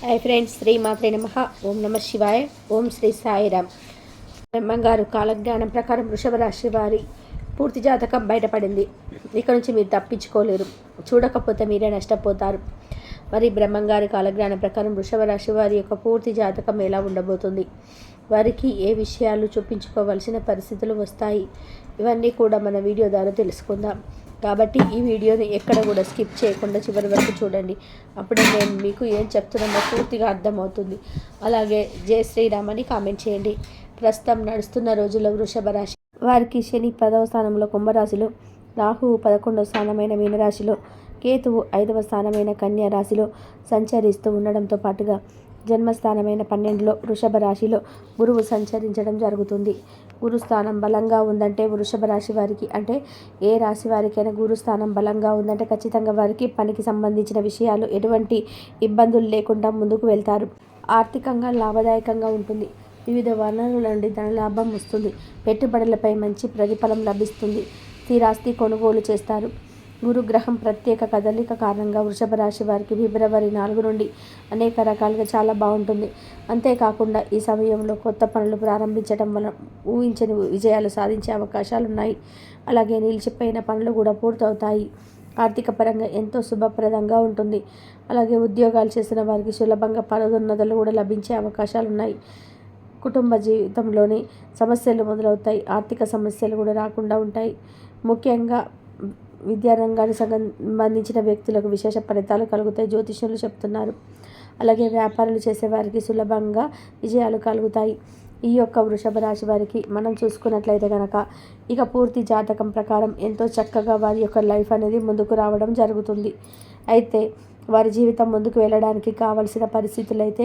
Hi friends Shri మాత్రే నమ. ఓం నమ శివాయ ఓం శ్రీ సాయిరామ్ బ్రహ్మంగారు కాలజ్ఞానం ప్రకారం వృషభ రాశి వారి పూర్తి జాతకం బయటపడింది. ఇక నుంచి మీరు తప్పించుకోలేరు. చూడకపోతే మీరే నష్టపోతారు. మరి బ్రహ్మంగారి కాలజ్ఞానం ప్రకారం వృషభ రాశి వారి యొక్క పూర్తి జాతకం ఎలా ఉండబోతుంది? వారికి ఏ విషయాలు చూపించుకోవాల్సిన పరిస్థితులు వస్తాయి ఇవన్నీ కూడా మన వీడియో ద్వారా తెలుసుకుందాం. కాబట్టి ఈ వీడియోని ఎక్కడ కూడా స్కిప్ చేయకుండా చివరి వరకు చూడండి. అప్పుడే నేను మీకు ఏం చెప్తున్నామో పూర్తిగా అర్థమవుతుంది. అలాగే జై శ్రీరామ్ అని కామెంట్ చేయండి. ప్రస్తుతం నడుస్తున్న రోజుల్లో వృషభ రాశి వారికి శని పదవ స్థానంలో కుంభరాశిలో రాహువు పదకొండవ స్థానమైన మీనరాశిలో కేతువు ఐదవ స్థానమైన కన్యా రాశిలో సంచరిస్తూ ఉండడంతో పాటుగా జన్మస్థానమైన పన్నెండులో వృషభ రాశిలో గురువు సంచరించడం జరుగుతుంది. గురుస్థానం బలంగా ఉందంటే వృషభ రాశి వారికి అంటే ఏ రాశి వారికైనా గురుస్థానం బలంగా ఉందంటే ఖచ్చితంగా వారికి పనికి సంబంధించిన విషయాలు ఎటువంటి ఇబ్బందులు లేకుండా ముందుకు వెళ్తారు. ఆర్థికంగా లాభదాయకంగా ఉంటుంది. వివిధ వనరుల నుండి ధన లాభం వస్తుంది. పెట్టుబడులపై మంచి ప్రతిఫలం లభిస్తుంది. స్థిరాస్తి కొనుగోలు చేస్తారు. గురుగ్రహం ప్రత్యేక కదలిక కారణంగా వృషభ రాశి వారికి ఫిబ్రవరి నాలుగు నుండి అనేక రకాలుగా చాలా బాగుంటుంది. అంతేకాకుండా ఈ సమయంలో కొత్త పనులు ప్రారంభించడం వల్ల ఊహించని విజయాలు సాధించే అవకాశాలు ఉన్నాయి అలాగే నిలిచిపోయిన పనులు కూడా పూర్తవుతాయి. ఆర్థిక పరంగా ఎంతో శుభప్రదంగా ఉంటుంది. అలాగే ఉద్యోగాలు చేసిన వారికి సులభంగా పదోన్నతులు కూడా లభించే అవకాశాలు ఉన్నాయి కుటుంబ జీవితంలోని సమస్యలు మొదలవుతాయి. ఆర్థిక సమస్యలు కూడా రాకుండా ఉంటాయి. ముఖ్యంగా విద్యారంగానికి సంబంధించిన వ్యక్తులకు విశేష ఫలితాలు కలుగుతాయి జ్యోతిష్యులు చెప్తున్నారు. అలాగే వ్యాపారాలు చేసేవారికి సులభంగా విజయాలు కలుగుతాయి. ఈ యొక్క వృషభ రాశి వారికి మనం చూసుకున్నట్లయితే కనుక ఇక పూర్తి జాతకం ప్రకారం ఎంతో చక్కగా వారి యొక్క లైఫ్ అనేది ముందుకు రావడం జరుగుతుంది. అయితే వారి జీవితం ముందుకు వెళ్ళడానికి కావలసిన పరిస్థితులు అయితే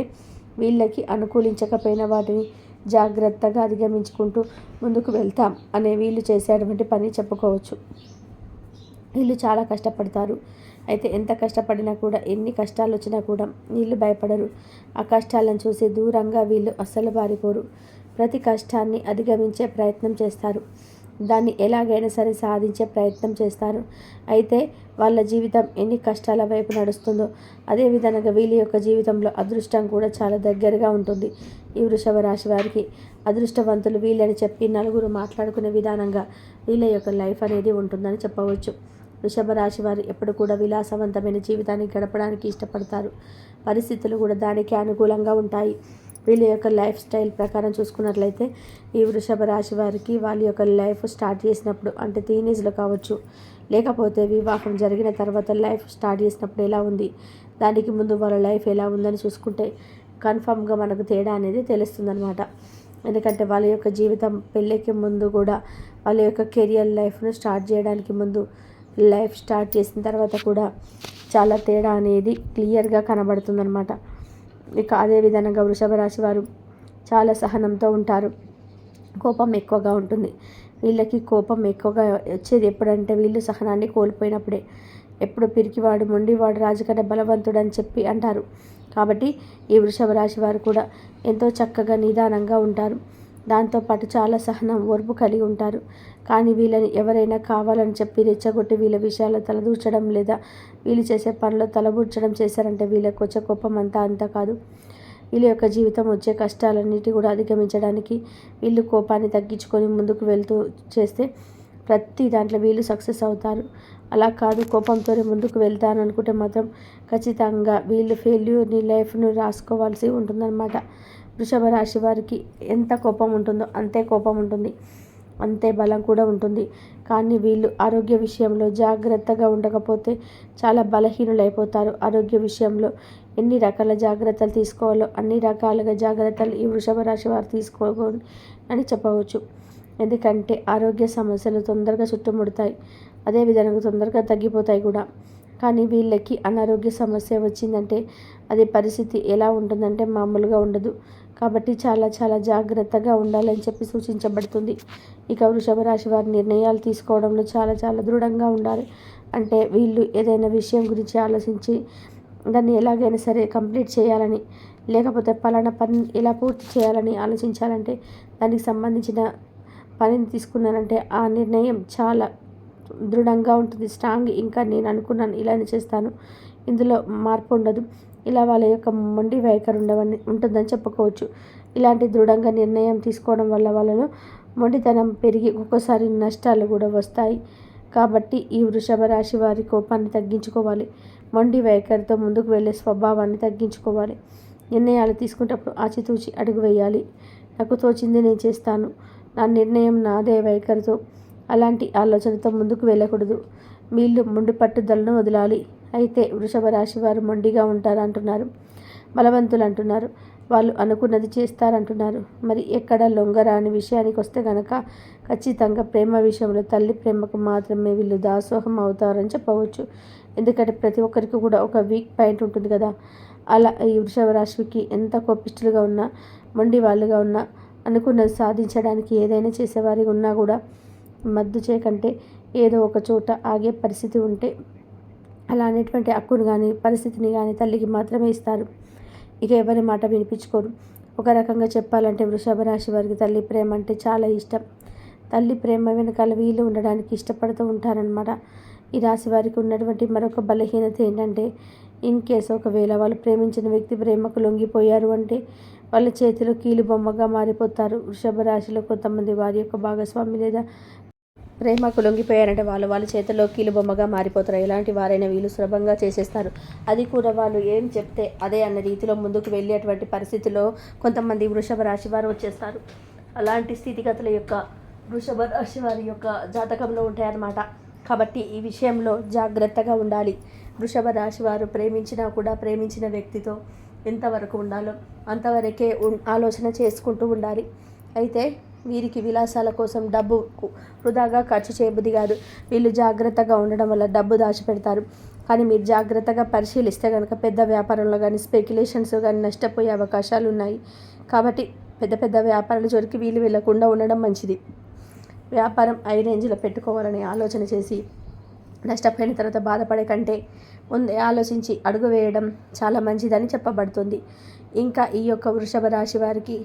వీళ్ళకి అనుకూలించకపోయిన వాటిని జాగ్రత్తగా అధిగమించుకుంటూ ముందుకు వెళ్తాం అనే వీళ్ళు చేసేటువంటి పని చెప్పుకోవచ్చు. వీళ్ళు చాలా కష్టపడతారు. అయితే ఎంత కష్టపడినా కూడా ఎన్ని కష్టాలు వచ్చినా కూడా వీళ్ళు భయపడరు. ఆ కష్టాలను చూసి దూరంగా వీళ్ళు అస్సలు బారిపోరు ప్రతి కష్టాన్ని అధిగమించే ప్రయత్నం చేస్తారు. దాన్ని ఎలాగైనా సరే సాధించే ప్రయత్నం చేస్తారు. అయితే వాళ్ళ జీవితం ఎన్ని కష్టాల వైపు నడుస్తుందో అదే విధంగా వీళ్ళ యొక్క జీవితంలో అదృష్టం కూడా చాలా దగ్గరగా ఉంటుంది. ఈ వృషభ రాశి వారికి అదృష్టవంతులు వీళ్ళని చెప్పి నలుగురు మాట్లాడుకునే విధానంగా వీళ్ళ యొక్క లైఫ్ అనేది ఉంటుందని చెప్పవచ్చు. వృషభ రాశి వారు ఎప్పుడు కూడా విలాసవంతమైన జీవితాన్ని గడపడానికి ఇష్టపడతారు. పరిస్థితులు కూడా దానికి అనుకూలంగా ఉంటాయి. వీళ్ళ యొక్క లైఫ్ స్టైల్ ప్రకారం చూసుకున్నట్లయితే ఈ వృషభ రాశి వారికి వాళ్ళ యొక్క లైఫ్ స్టార్ట్ చేసినప్పుడు అంటే టీనేజ్లో కావచ్చు లేకపోతే వివాహం జరిగిన తర్వాత లైఫ్ స్టార్ట్ చేసినప్పుడు ఎలా ఉంది దానికి ముందు వాళ్ళ లైఫ్ ఎలా ఉందని చూసుకుంటే కన్ఫామ్గా మనకు తేడా అనేది తెలుస్తుందనమాట ఎందుకంటే వాళ్ళ యొక్క జీవితం పెళ్ళికి ముందు కూడా వాళ్ళ యొక్క కెరియర్ లైఫ్ను స్టార్ట్ చేయడానికి ముందు లైఫ్ స్టార్ట్ చేసిన తర్వాత కూడా చాలా తేడా అనేది క్లియర్గా కనబడుతుందన్నమాట. ఇక అదే విధంగా వృషభ రాశి వారు చాలా సహనంతో ఉంటారు. కోపం ఎక్కువగా ఉంటుంది. వీళ్ళకి కోపం ఎక్కువగా వచ్చేది ఎప్పుడంటే వీళ్ళు సహనాన్ని కోల్పోయినప్పుడే. ఎప్పుడు పిరికివాడు మొండివాడు రాజుకన్నా బలవంతుడు అని చెప్పి అంటారు. కాబట్టి ఈ వృషభ రాశి వారు కూడా ఎంతో చక్కగా నిదానంగా ఉంటారు. దాంతోపాటు చాలా సహనం ఓర్పు కలిగి ఉంటారు. కానీ వీళ్ళని ఎవరైనా కావాలని చెప్పి రెచ్చగొట్టి వీళ్ళ విషయాల్లో తలదూర్చడం లేదా వీళ్ళు చేసే పనిలో తలబూర్చడం చేశారంటే వీళ్ళకి వచ్చే కోపం అంతా అంతా కాదు. వీళ్ళ యొక్క జీవితం వచ్చే కష్టాలన్నిటి కూడా అధిగమించడానికి వీళ్ళు కోపాన్ని తగ్గించుకొని ముందుకు వెళ్తూ చేస్తే ప్రతి దాంట్లో వీళ్ళు సక్సెస్ అవుతారు. అలా కాదు కోపంతోనే ముందుకు వెళ్తాను అనుకుంటే మాత్రం ఖచ్చితంగా వీళ్ళు ఫెయిల్యూర్ని లైఫ్ను రాసుకోవాల్సి ఉంటుందన్నమాట. వృషభ రాశి వారికి ఎంత కోపం ఉంటుందో అంతే కోపం ఉంటుంది అంతే బలం కూడా ఉంటుంది. కానీ వీళ్ళు ఆరోగ్య విషయంలో జాగ్రత్తగా ఉండకపోతే చాలా బలహీనులైపోతారు. ఆరోగ్య విషయంలో ఎన్ని రకాల జాగ్రత్తలు తీసుకోవాలో అన్ని రకాలుగా జాగ్రత్తలు ఈ వృషభ రాశి వారు తీసుకోకూడదు అని చెప్పవచ్చు. ఎందుకంటే ఆరోగ్య సమస్యలు తొందరగా చుట్టుముడతాయి అదేవిధంగా తొందరగా తగ్గిపోతాయి కూడా. కానీ వీళ్ళకి అనారోగ్య సమస్య వచ్చిందంటే అది పరిస్థితి ఎలా ఉంటుందంటే మామూలుగా ఉండదు. కాబట్టి చాలా చాలా జాగ్రత్తగా ఉండాలని చెప్పి సూచించబడుతుంది. ఇక వృషభ రాశి వారి నిర్ణయాలు తీసుకోవడంలో చాలా చాలా దృఢంగా ఉండాలి. అంటే వీళ్ళు ఏదైనా విషయం గురించి ఆలోచించి దాన్ని ఎలాగైనా సరే కంప్లీట్ చేయాలని లేకపోతే పలానా పని ఎలా పూర్తి చేయాలని ఆలోచించాలంటే దానికి సంబంధించిన పనిని తీసుకున్నారంటే ఆ నిర్ణయం చాలా దృఢంగా ఉంటుంది. స్ట్రాంగ్ ఇంకా నేను అనుకున్నాను ఇలానే చేస్తాను. ఇందులో మార్పు ఉండదు. ఇలా వాళ్ళ యొక్క మొండి వైఖరి ఉండవని ఉంటుందని చెప్పుకోవచ్చు. ఇలాంటి దృఢంగా నిర్ణయం తీసుకోవడం వల్ల వాళ్ళలో మొండితనం పెరిగి ఒక్కొక్కసారి నష్టాలు కూడా వస్తాయి. కాబట్టి ఈ వృషభ రాశి వారి కోపాన్ని తగ్గించుకోవాలి. మొండి వైఖరితో ముందుకు వెళ్ళే స్వభావాన్ని తగ్గించుకోవాలి. నిర్ణయాలు తీసుకునేటప్పుడు ఆచితూచి అడుగు వేయాలి. నాకు తోచింది నేను చేస్తాను. నా నిర్ణయం నాదే వైఖరితో అలాంటి ఆలోచనతో ముందుకు వెళ్ళకూడదు. వీళ్ళు ముండి పట్టుదలను వదలాలి. అయితే వృషభ రాశి వారు మొండిగా ఉంటారు అంటున్నారు బలవంతులు అంటున్నారు వాళ్ళు అనుకున్నది చేస్తారంటున్నారు. మరి ఎక్కడ లొంగరాని విషయానికి వస్తే కనుక ఖచ్చితంగా ప్రేమ విషయంలో తల్లి ప్రేమకు మాత్రమే వీళ్ళు దాసోహం అవుతారని చెప్పవచ్చు. ఎందుకంటే ప్రతి ఒక్కరికి కూడా ఒక వీక్ పాయింట్ ఉంటుంది కదా. అలా ఈ వృషభ రాశికి ఎంత కోపిష్టులుగా ఉన్నా మొండి వాళ్ళుగా ఉన్నా అనుకున్నది సాధించడానికి ఏదైనా చేసేవారిగా ఉన్నా కూడా మద్దు చేయకంటే ఏదో ఒక చోట ఆగే పరిస్థితి ఉంటే అలా అనేటువంటి హక్కును కానీ పరిస్థితిని కానీ తల్లికి మాత్రమే ఇస్తారు. ఇక ఎవరి మాట వినిపించుకోరు. ఒక రకంగా చెప్పాలంటే వృషభ రాశి వారికి తల్లి ప్రేమ అంటే చాలా ఇష్టం. తల్లి ప్రేమ వెనకాల వీలు ఉండడానికి ఇష్టపడుతూ ఉంటారనమాట ఈ రాశి వారికి ఉన్నటువంటి మరొక బలహీనత ఏంటంటే ఇన్ కేస్ ఒకవేళ వాళ్ళు ప్రేమించిన వ్యక్తి ప్రేమకు లొంగిపోయారు అంటే వాళ్ళ చేతిలో కీలు బొమ్మగా మారిపోతారు. వృషభ రాశిలో కొంతమంది వారి యొక్క భాగస్వామి లేదా ప్రేమకు లొంగిపోయారంటే వాళ్ళు వాళ్ళ చేతిలో కీలు బొమ్మగా మారిపోతారు. ఎలాంటి వారైనా వీళ్ళు సులభంగా చేసేస్తారు. అది కూడా వాళ్ళు ఏం చెప్తే అదే అన్న రీతిలో ముందుకు వెళ్ళేటువంటి పరిస్థితిలో కొంతమంది వృషభ రాశి వారు వచ్చేస్తారు. అలాంటి స్థితిగతుల యొక్క వృషభ రాశి వారి యొక్క జాతకంలో ఉంటాయన్నమాట. కాబట్టి ఈ విషయంలో జాగ్రత్తగా ఉండాలి. వృషభ రాశి వారు ప్రేమించినా కూడా ప్రేమించిన వ్యక్తితో ఎంతవరకు ఉండాలో అంతవరకే ఆలోచన చేసుకుంటూ ఉండాలి. అయితే వీరికి విలాసాల కోసం డబ్బు వృధాగా ఖర్చు చేయబుద్ది కాదు. వీళ్ళు జాగ్రత్తగా ఉండడం వల్ల డబ్బు దాచిపెడతారు. కానీ మీరు జాగ్రత్తగా పరిశీలిస్తే కనుక పెద్ద వ్యాపారంలో కానీ స్పెక్యులేషన్స్ కానీ నష్టపోయే అవకాశాలు ఉన్నాయి. కాబట్టి పెద్ద పెద్ద వ్యాపారాల జోలికి వీలు వెళ్ళకుండా ఉండడం మంచిది. వ్యాపారం ఐ రేంజ్లో పెట్టుకోవాలని ఆలోచన చేసి నష్టపోయిన తర్వాత బాధపడే కంటే ముందే ఆలోచించి అడుగు వేయడం చాలా మంచిదని చెప్పబడుతుంది. ఇంకా ఈ యొక్క వృషభ రాశి వారికి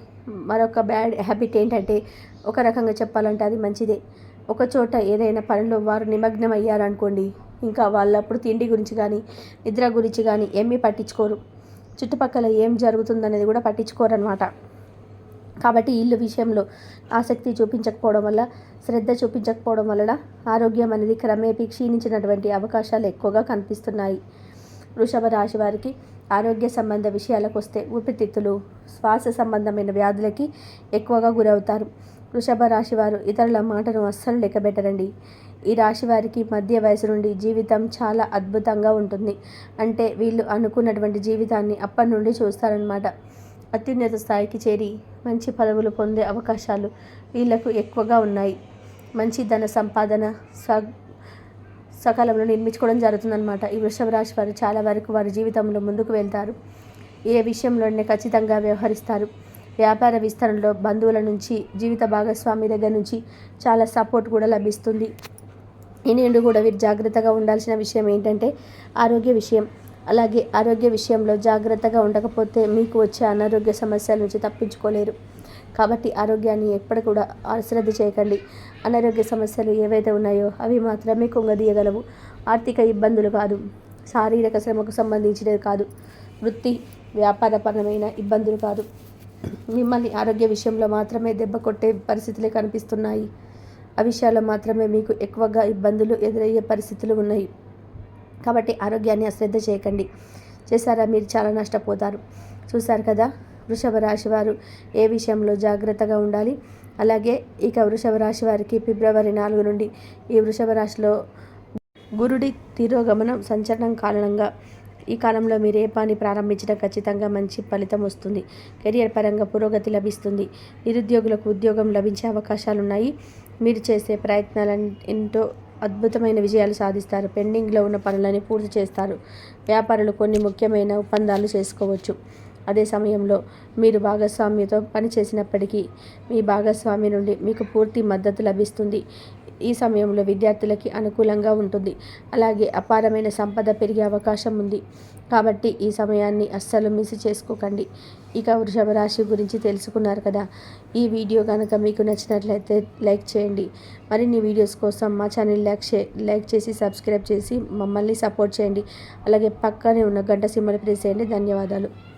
మరొక బ్యాడ్ హ్యాబిట్ ఏంటంటే ఒక రకంగా చెప్పాలంటే అది మంచిదే. ఒక చోట ఏదైనా పనిలో వారు నిమగ్నం అయ్యారనుకోండి ఇంకా వాళ్ళప్పుడు తిండి గురించి కానీ నిద్ర గురించి కానీ ఏమీ పట్టించుకోరు. చుట్టుపక్కల ఏం జరుగుతుందనేది కూడా పట్టించుకోరనమాట కాబట్టి ఇల్లు విషయంలో ఆసక్తి చూపించకపోవడం వల్ల శ్రద్ధ చూపించకపోవడం వలన ఆరోగ్యం అనేది క్రమేపీ క్షీణించినటువంటి అవకాశాలు ఎక్కువగా కనిపిస్తున్నాయి. వృషభ రాశి వారికి ఆరోగ్య సంబంధ విషయాలకు వస్తే ఊపిరితిత్తులు శ్వాస సంబంధమైన వ్యాధులకి ఎక్కువగా గురవుతారు. వృషభ రాశి వారు ఇతరుల మాటను అస్సలు లెక్కబెట్టరండి ఈ రాశి వారికి మధ్య వయసు నుండి జీవితం చాలా అద్భుతంగా ఉంటుంది. అంటే వీళ్ళు అనుకున్నటువంటి జీవితాన్ని అప్పటి నుండి చూస్తారనమాట అత్యున్నత స్థాయికి చేరి మంచి పదవులు పొందే అవకాశాలు వీళ్ళకు ఎక్కువగా ఉన్నాయి. మంచి ధన సంపాదన స సకాలంలో నిర్మించుకోవడం జరుగుతుందన్నమాట. ఈ వృషభ రాశి వారు చాలా వరకు వారి జీవితంలో ముందుకు వెళ్తారు. ఏ విషయంలోనే ఖచ్చితంగా వ్యవహరిస్తారు. వ్యాపార విస్తరణలో బంధువుల నుంచి జీవిత భాగస్వామి దగ్గర నుంచి చాలా సపోర్ట్ కూడా లభిస్తుంది. ఈ నిండు కూడా వీరు జాగ్రత్తగా ఉండాల్సిన విషయం ఏంటంటే ఆరోగ్య విషయం. అలాగే ఆరోగ్య విషయంలో జాగ్రత్తగా ఉండకపోతే మీకు వచ్చే అనారోగ్య సమస్యల నుంచి తప్పించుకోలేరు. కాబట్టి ఆరోగ్యాన్ని ఎప్పుడు కూడా అశ్రద్ధ చేయకండి. అనారోగ్య సమస్యలు ఏవైతే ఉన్నాయో అవి మాత్రమే కుంగదీయగలవు. ఆర్థిక ఇబ్బందులు కాదు. శారీరక శ్రమకు సంబంధించినది కాదు. వృత్తి వ్యాపారపరమైన ఇబ్బందులు కాదు. మిమ్మల్ని ఆరోగ్య విషయంలో మాత్రమే దెబ్బ కొట్టే పరిస్థితులే కనిపిస్తున్నాయి. ఆ విషయాల్లో మాత్రమే మీకు ఎక్కువగా ఇబ్బందులు ఎదురయ్యే పరిస్థితులు ఉన్నాయి. కాబట్టి ఆరోగ్యాన్ని అశ్రద్ధ చేయకండి. చేశారా? మీరు చాలా నష్టపోతారు. చూశారు కదా? వృషభ రాశి వారు ఏ విషయంలో జాగ్రత్తగా ఉండాలి? అలాగే ఇక వృషభ రాశి వారికి ఫిబ్రవరి నాలుగు నుండి ఈ వృషభ రాశిలో గురుడి తిరోగమనం సంచలనం కారణంగా ఈ కాలంలో మీరు ఏ పని ప్రారంభించినా ఖచ్చితంగా మంచి ఫలితం వస్తుంది. కెరియర్ పరంగా పురోగతి లభిస్తుంది. నిరుద్యోగులకు ఉద్యోగం లభించే అవకాశాలు ఉన్నాయి మీరు చేసే ప్రయత్నాలన్నింటో అద్భుతమైన విజయాలు సాధిస్తారు. పెండింగ్లో ఉన్న పనులని పూర్తి చేస్తారు. వ్యాపారులు కొన్ని ముఖ్యమైన ఒప్పందాలు చేసుకోవచ్చు. అదే సమయంలో మీరు భాగస్వామ్యతో పనిచేసినప్పటికీ మీ భాగస్వామి నుండి మీకు పూర్తి మద్దతు లభిస్తుంది. ఈ సమయంలో విద్యార్థులకి అనుకూలంగా ఉంటుంది. అలాగే అపారమైన సంపద పెరిగే అవకాశం ఉంది. కాబట్టి ఈ సమయాన్ని అస్సలు మిస్ చేసుకోకండి. ఇక వృషభ రాశి గురించి తెలుసుకున్నారు కదా. ఈ వీడియో కనుక మీకు నచ్చినట్లయితే లైక్ చేయండి. మరిన్ని వీడియోస్ కోసం మా ఛానల్ లైక్ చే లైక్ చేసి సబ్స్క్రైబ్ చేసి మమ్మల్ని సపోర్ట్ చేయండి. అలాగే పక్కనే ఉన్న గంట సిమ్మలు ప్రెస్ చేయండి. ధన్యవాదాలు.